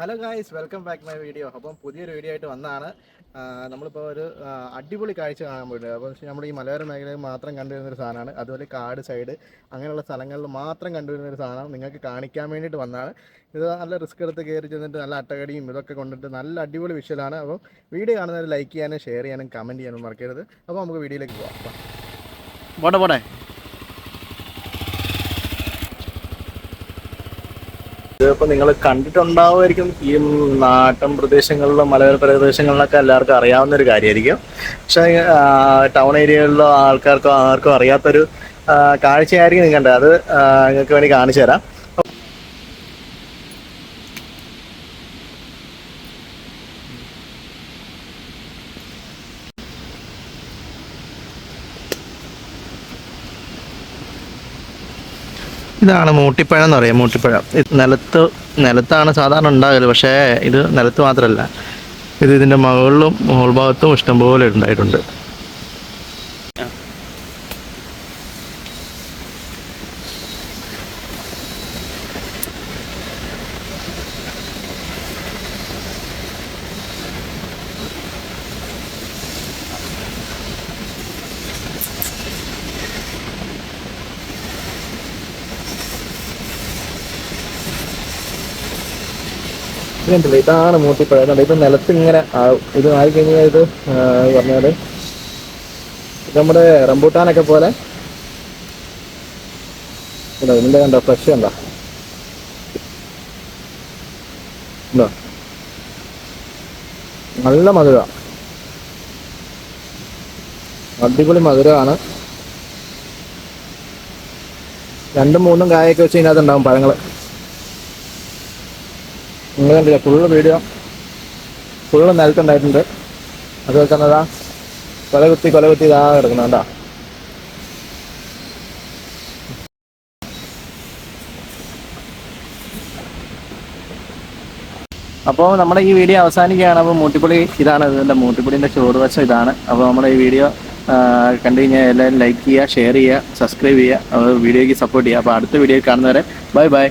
Hello guys welcome back my video അപ്പം പുതിയൊരു video ആയിട്ട് വന്നാണ് നമ്മളിപ്പോൾ ഒരു അടിപൊളി കാഴ്ച കാണാൻ പോയിട്ട് അപ്പോൾ നമ്മൾ ഈ മലയോര മേഖലയിൽ മാത്രം കണ്ടുവരുന്ന ഒരു സാധനമാണ്. അതുപോലെ കാട് സൈഡ് അങ്ങനെയുള്ള സ്ഥലങ്ങളിൽ മാത്രം കണ്ടുവരുന്ന ഒരു സാധനം നിങ്ങൾക്ക് കാണിക്കാൻ വേണ്ടിയിട്ട് വന്നതാണ്. ഇത് നല്ല റിസ്ക് എടുത്ത് കയറി ചെന്നിട്ട് നല്ല അട്ടകടിയും ഇതൊക്കെ കൊണ്ടിട്ട് നല്ല അടിപൊളി വിഷ്വലാണ് അപ്പം വീഡിയോ കാണുന്നവർ ലൈക്ക് ചെയ്യാനും ഷെയർ ചെയ്യാനും കമന്റ് ചെയ്യാനും മറക്കരുത്. അപ്പോൾ നമുക്ക് വീഡിയോയിലേക്ക് പോകാം പോട്ടെ. ഇതിപ്പോൾ നിങ്ങൾ കണ്ടിട്ടുണ്ടാവുമായിരിക്കും ഈ നാട്ടൻ പ്രദേശങ്ങളിലും മലയോര പ്രദേശങ്ങളിലൊക്കെ എല്ലാവർക്കും അറിയാവുന്ന ഒരു കാര്യമായിരിക്കും. പക്ഷെ ടൗൺ ഏരിയകളിലോ ആൾക്കാർക്കോ ആർക്കും അറിയാത്തൊരു കാഴ്ചയായിരിക്കും നിങ്ങൾ കണ്ടത് അത് നിങ്ങൾക്ക് വേണ്ടി കാണിച്ചു തരാം ഇതാണ് മൂട്ടിപ്പഴം എന്ന് പറയാം മൂട്ടിപ്പഴം. നിലത്ത് നിലത്താണ് സാധാരണ ഉണ്ടാകൽ പക്ഷേ ഇത് നിലത്ത് മാത്രമല്ല ഇത് ഇതിന്റെ മുകളിലും മുകൾ ഭാഗത്തും ഇഷ്ടംപോലെ ഉണ്ടായിട്ടുണ്ട്. ഇതുണ്ടല്ലോ ഇതാണ് മൂട്ടിപ്പഴം? ഇത് നിലത്ത് ഇങ്ങനെ ഇത് ആയി കഴിഞ്ഞാൽ ഇത് പറഞ്ഞാൽ നമ്മുടെ റംബൂട്ടാനൊക്കെ പോലെ ഇതാ ഇതിന്റെ കണ്ടോ? ഫ്രഷ് കണ്ടോ? ഉണ്ടോ നല്ല മധുര. അടിപൊളി മധുരമാണ് രണ്ടും മൂന്നും കായൊക്കെ വെച്ച് ഇതിനകത്ത് ഉണ്ടാവും പഴങ്ങൾ. നിങ്ങൾ കണ്ടില്ല ഫുള്ള് വീഡിയോ ഫുള്ള് നിലത്തുണ്ടായിട്ടുണ്ട്. അതുപോലെ തന്നെ അതാ കൊല കുത്തി കൊല കുത്തി ഇതാ കിടക്കുന്നുണ്ട അപ്പോൾ നമ്മുടെ ഈ വീഡിയോ അവസാനിക്കുകയാണ്. അപ്പോൾ മൂട്ടിപ്പൊളി ഇതാണ് ഇതിന്റെ ചോറ് വശം ഇതാണ്. അപ്പോൾ നമ്മുടെ ഈ വീഡിയോ കണ്ടു കഴിഞ്ഞാൽ എല്ലാവരും ലൈക്ക് ചെയ്യുക ഷെയർ ചെയ്യുക സബ്സ്ക്രൈബ് ചെയ്യുക വീഡിയോയ്ക്ക് സപ്പോർട്ട് ചെയ്യുക. അപ്പോൾ അടുത്ത വീഡിയോ കാണുന്നവരെ ബൈ ബൈ